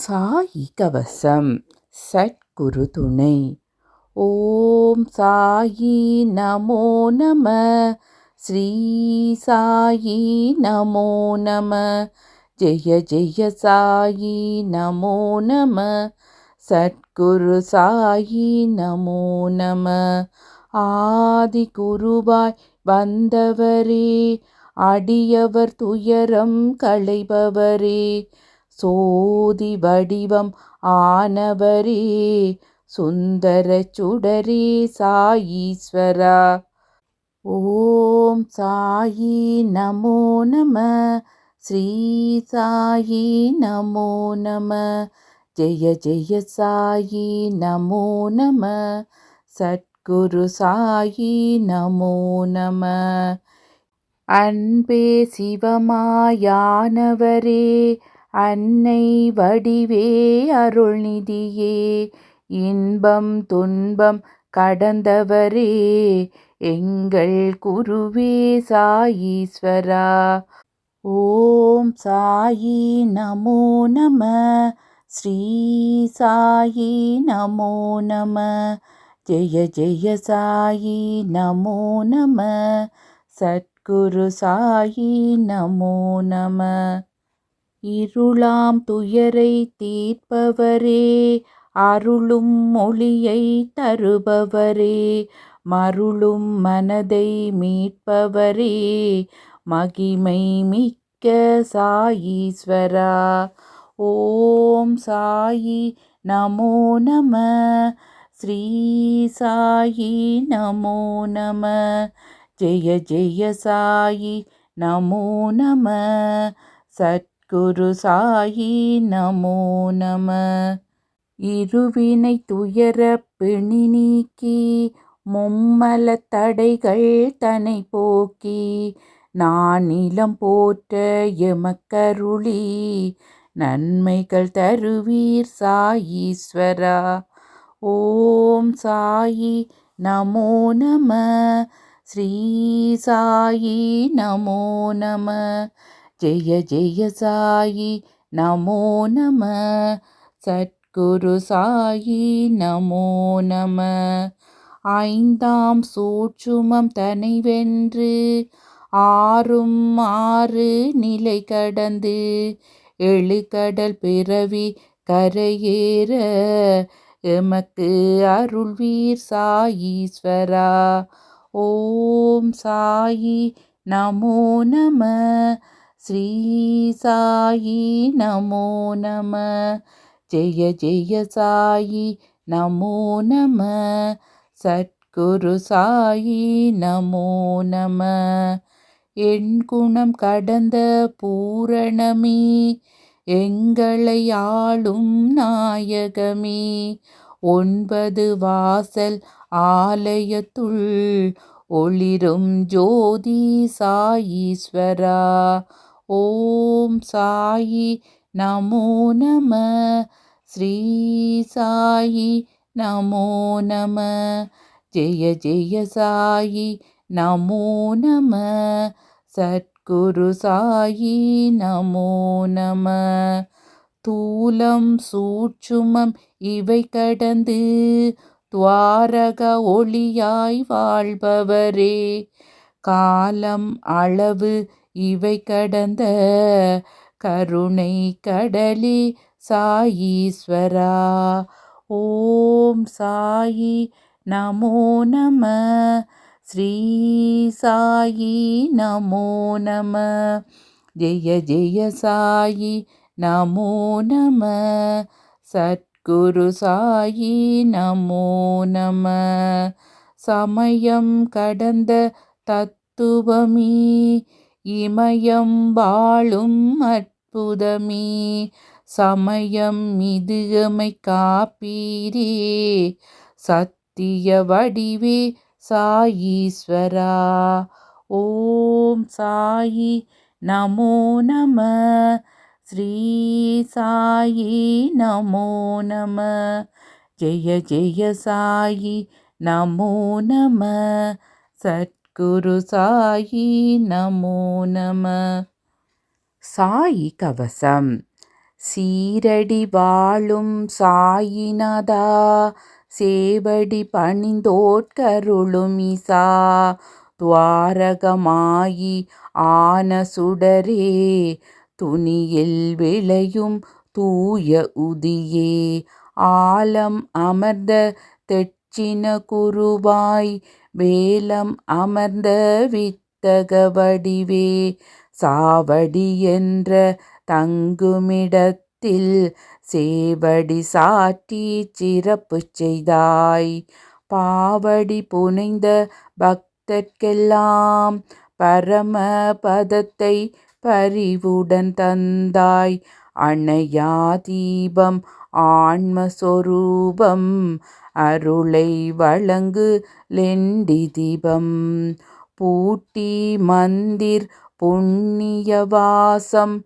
சாயி கவசம் சட்குரு துணை. ஓம் சாயி நமோ நம. ஸ்ரீ சாயி நமோ நம. ஜெய ஜெய சாயி நமோ நம. சத்குரு சாயி நமோ நம. ஆதி குருவாய் வந்தவரே அடியவர் துயரம் களைபவரே சோதி வடிவம் ஆனவரே சுந்தர சுடரே சாயீஸ்வரா. ஓம் சாயி நமோ நம ஸ்ரீ சாயி நமோ நம ஜெய ஜெய சாயி நமோ நம சத்குரு சாயி நமோ நம. அன்பே சிவமாயானவரே அன்னை வடிவே அருள்நிதியே இன்பம் துன்பம் கடந்தவரே எங்கள் குருவே சாயீஸ்வரா. ஓம் சாயி நமோ நம ஸ்ரீ சாயி நமோ நம ஜெய ஜெய சாயி நமோ நம சத்குரு சாயி நமோ நம. இருளாம் துயரை தீர்ப்பவரே அருளும் மொழியை தருபவரே மருளும் மனதை மீட்பவரே மகிமை மிக்க சாயீஸ்வரா. ஓம் சாயி நமோ நம ஸ்ரீ சாயி நமோ நம ஜெய ஜெய சாயி நமோ நம சத் குரு சாயி நமோ நம. இருவினை துயர பிணி நீக்கி மும்மல தடைகள் தனை போக்கி நான் நிலம் போற்ற எமக்கருளி நன்மைகள் தருவீர் சாயீஸ்வரா. ஓம் சாயி நமோ நம. ஸ்ரீ சாயி நமோ நம. ஜெய ஜெய சாயி நமோ நம. சத்குரு சாயி நமோ நம. ஐந்தாம் சூட்சுமம் தனை வென்று ஆறும் ஆறு நிலை கடந்து எழுகடல் பிறவி கரையேற எமக்கு அருள்வீர் சாயீஸ்வரா. ஓம் சாயி நமோ நம. ஸ்ரீ சாயி நமோ நம. ஜெய ஜெய சாயி நமோ நம. சத்குரு சாயி நமோ நம. என் குணம் கடந்த பூரணமே எங்களை ஆளும் நாயகமே. ஒன்பது வாசல் ஆலயத்துள் ஒளிரும் ஜோதி சாயீஸ்வரா. ஓம் சாயி நமோ நம. ஸ்ரீ சாயி நமோ நம. ஜெய ஜெய சாயி நமோ நம. சத்குரு சாயி நமோ நம. தூலம் சூட்சுமம் இவை கடந்து துவாரக ஒளியாய் வாழ்பவரே. காலம் அளவு இவை கடந்த கருணை கடலி சாயீஸ்வரா. ஓம் சாயி நமோ நம. ஸ்ரீ சாயி நமோ நம. ஜெய ஜெய சாயி நமோ நம. சத்குரு சாயி நமோ நம. சமயம் கடந்த தத்துவமீ. இமயம் வாழும் அற்புதமே சமயம் மிதுகமை காப்பீரே. சத்திய வடிவே சாயீஸ்வரா ஓம் சாயி நமோ நம. ஸ்ரீ சாயி நமோ நம. ஜெய ஜெய சாயி நமோ நம. சத் குரு சாயி நமோ நம. சாயி கவசம். சீரடி வாழும் சாயினதா சேவடி பணிந்தோட்கருளும் இசா. துவாரகமாயி ஆன சுடரே. துணியில் விளையும் தூய உதியே. ஆலம் அமர்ந்த தெச்சின குருவாய் வேலம் அமர்ந்த வித்தக வடிவே சாவடி என்ற தங்குமிடத்தில் சேவடி சாட்டி சிறப்பு செய்தாய். பாவடி புனைந்த பக்தர்க்கெல்லாம் பரம பதத்தை பரிவுடன் தந்தாய். அணையா தீபம் ஆன்மஸ்வரூபம் அருளை வழங்கு லெண்டி தீபம். பூட்டி மந்திர் புண்ணிய வாசம்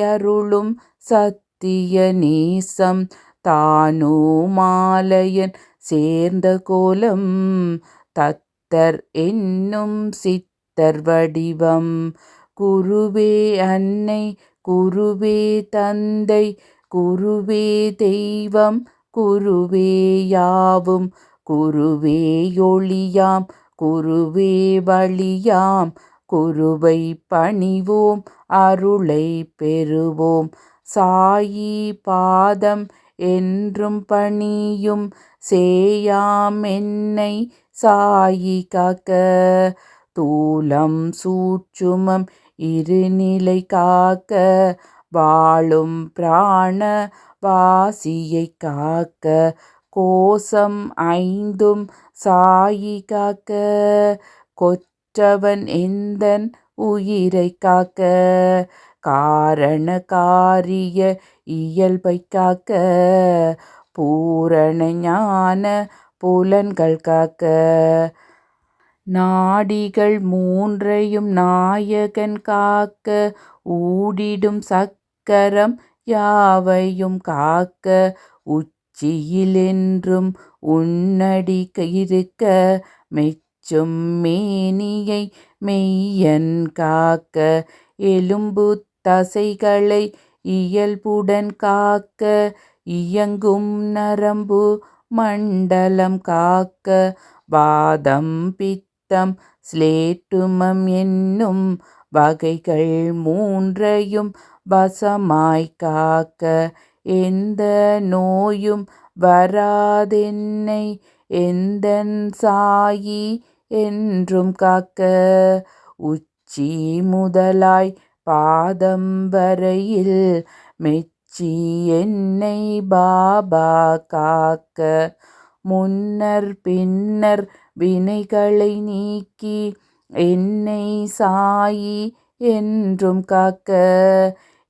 அருளும் சத்திய நேசம். தானோ மாலையன் சேர்ந்த கோலம் தத்தர் என்னும் சித்தர் வடிவம். குருவே அன்னை குருவே தந்தை குருவே தெய்வம். குருவே யாவும் குருவே ஒளியாம் குருவே வழியாம் குருவை பணிவோம் அருளை பெறுவோம். சாயி பாதம் என்றும் பணியும் சேயாம் என்னை சாயி காக்க. தூலம் சூட்சுமம் இருநிலை காக்க வாழும் பிராண வாசியை காக்க கோசம் ஐந்தும் சாயி காக்க கொற்றவன் எந்தன் உயிரை காக்க காரண காரிய இயல்பை காக்க பூரண ஞான புலன்கள் காக்க. நாடிகள் மூன்றையும் நாயகன் காக்க ஊடிடும் சக்கரம் யாவையும் காக்க உச்சியிலென்றும் உன்னடி இருக்க மெச்சும் மேனியை மெய்யன் காக்க எலும்பு தசைகளை இயல்புடன் காக்க இயங்கும் நரம்பு மண்டலம் காக்க வாதம் பித்தம் ஸ்லேட்டுமம் என்னும் வகைகள் மூன்றையும் வசமாய் காக்க எந்த நோயும் வராதென்னை எந்தன் சாயி என்றும் காக்க. உச்சி முதலாய் பாதம் வரையில் மெச்சி என்னை பாபா காக்க. முன்னர் பின்னர் வினைகளை நீக்கி என்னை சாயி என்றும் காக்க.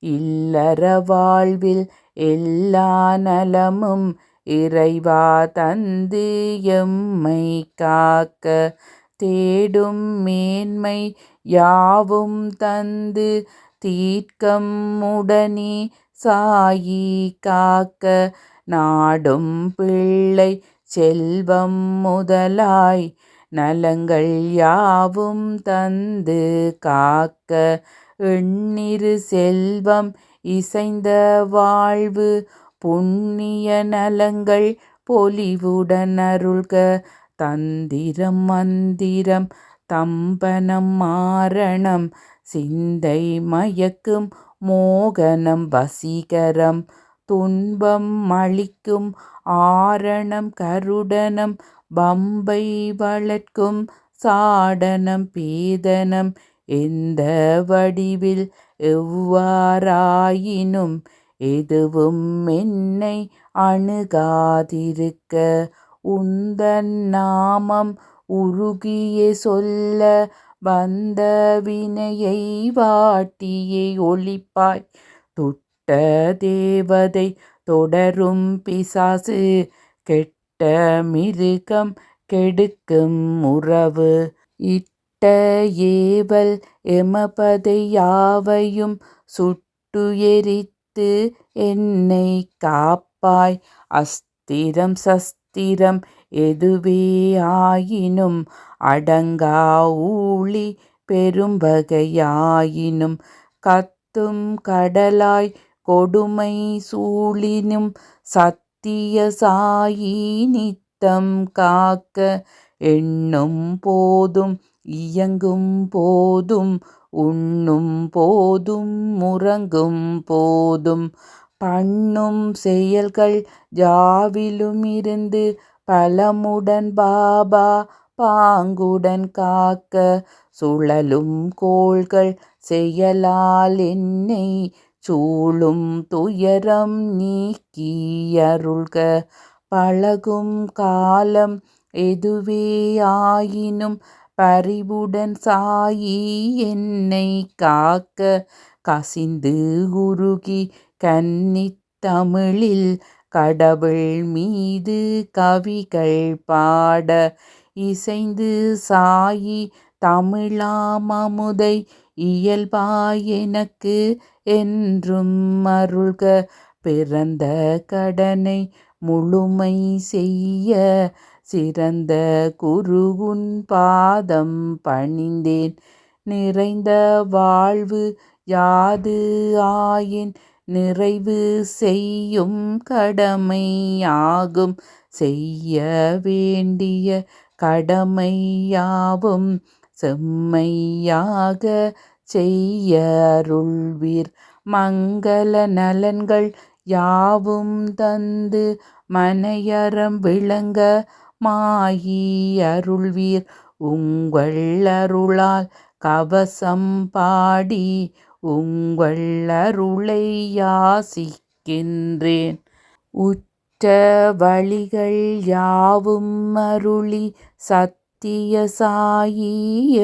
இல்லற வாழ்வில் எல்லா நலமும் இறைவா தந்து எம்மை காக்க. தேடும் மேன்மை யாவும் தந்து தீர்க்கம் உடனே சாயி காக்க. நாடும் பிள்ளை செல்வம் முதலாய் நலங்கள் யாவும் தந்து காக்க. எண்ணிரு செல்வம் இசைந்த வாழ்வு புண்ணிய நலங்கள் பொலிவுடன் அருள்க. தந்திரம் மந்திரம் தம்பனம் மாரணம் சிந்தை மயக்கும் மோகனம் வசீகரம் துன்பம் அளிக்கும் ஆரணம் கருடனம் பம்பை வளர்க்கும் சாடனம் பேதனம் எந்த வடிவில் எவ்வாறாயினும் எதுவும் என்னை அணுகாதிருக்க உந்தன் நாமம் உருகிய சொல்ல வந்த வினையை வாட்டியே ஒளிப்பாய் தொட்ட தேவதை தொடரும் பிசாசு கெட்ட மிருகம் கெடுக்கும் உறவு. இட் இட்ட ஏவல் எமபதை யாவையும் சுட்டு எரித்து என்னை காப்பாய். அஸ்திரம் சஸ்திரம் எதுவே ஆயினும் அடங்கா ஊழி பெரும்பகையாயினும் கத்தும் கடலாய் கொடுமை சூழினும் சத்திய சாயி நித்தம் காக்க எண்ணும் போதும் இயங்கும் போதும் உண்ணும் போதும் முறங்கும் போதும். பண்ணும் செயல்கள் ஜாவிலும் இருந்து பலமுடன் பாபா பாங்குடன் காக்க சுழலும் கோள்கள் செயலால் என்னை சூழும் துயரம் நீக்கியருள்க பழகும் காலம் எதுவே ஆயினும் பரிவுடன் சாயி என்னை காக்க கசிந்து உருகி கன்னித்தமிழில் கடவுள் மீது கவிகள் பாட இசைந்து சாயி தமிழாமமுதை இயல்பாய் எனக்கு என்றும் அருள்க. பிறந்த கடனை முழுமை செய்ய சிறந்த குருவுன் பாதம் பணிந்தேன். நிறைந்த வாழ்வு யாது ஆயின்? நிறைவு செய்யும் கடமையாகும். செய்ய வேண்டிய கடமையாவும் செம்மையாக செய்யருள்வீர் மங்கள நலன்கள் யாவும் தந்து மனையறம் விளங்க மாயி அருள்வீர் உங்கள் அருளால் கவசம் பாடி உங்கள் அருளை யாசிக்கின்றேன். உற்ற வழிகள் யாவும் அருளி சத்திய சாயி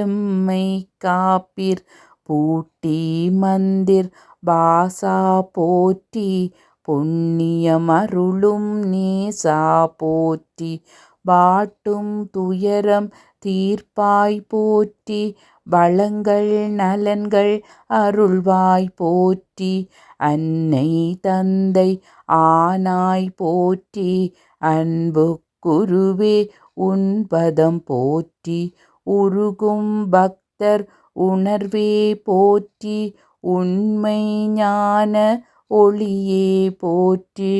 எம்மை காப்பீர். பூட்டி மந்திர் பாசா போற்றி புண்ணியம் அருளும் நேசா போற்றி. வாட்டும் துயரம் தீர்ப்பாய் போற்றி வளங்கள் நலன்கள் அருள்வாய் போற்றி அன்னை தந்தை ஆனாய் போற்றி அன்பு குருவே உன்பதம் போற்றி உருகும் பக்தர் உணர்வே போற்றி உண்மை ஞான ஒளியே போற்றி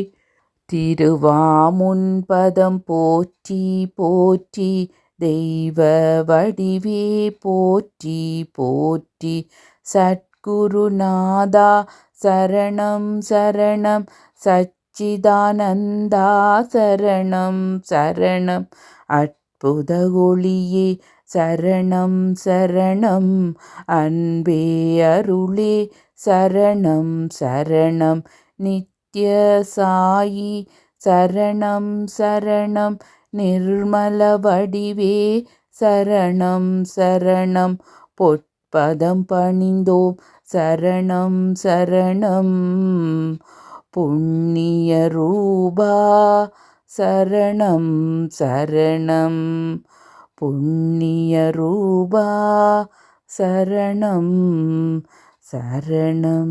திருவாமுன்பதம் போற்றி போற்றி. தெய்வ வடிவே போற்றி போற்றி. சத்குருநாதா சரணம் சரணம். சச்சிதானந்தா சரணம் சரணம். அற்புத ஒளியே சரணம் சரணம். அன்பே அருளே சரணம் சரணம். நித்ய சாயி சரணம் சரணம். நிர்மல வடிவே சரணம் சரணம். பொற்பதம் பணிந்தோம் சரணம் சரணம். புண்ணிய ரூபா சரணம் சரணம். புண்ணிய ரூபா சரணம் சரணம்.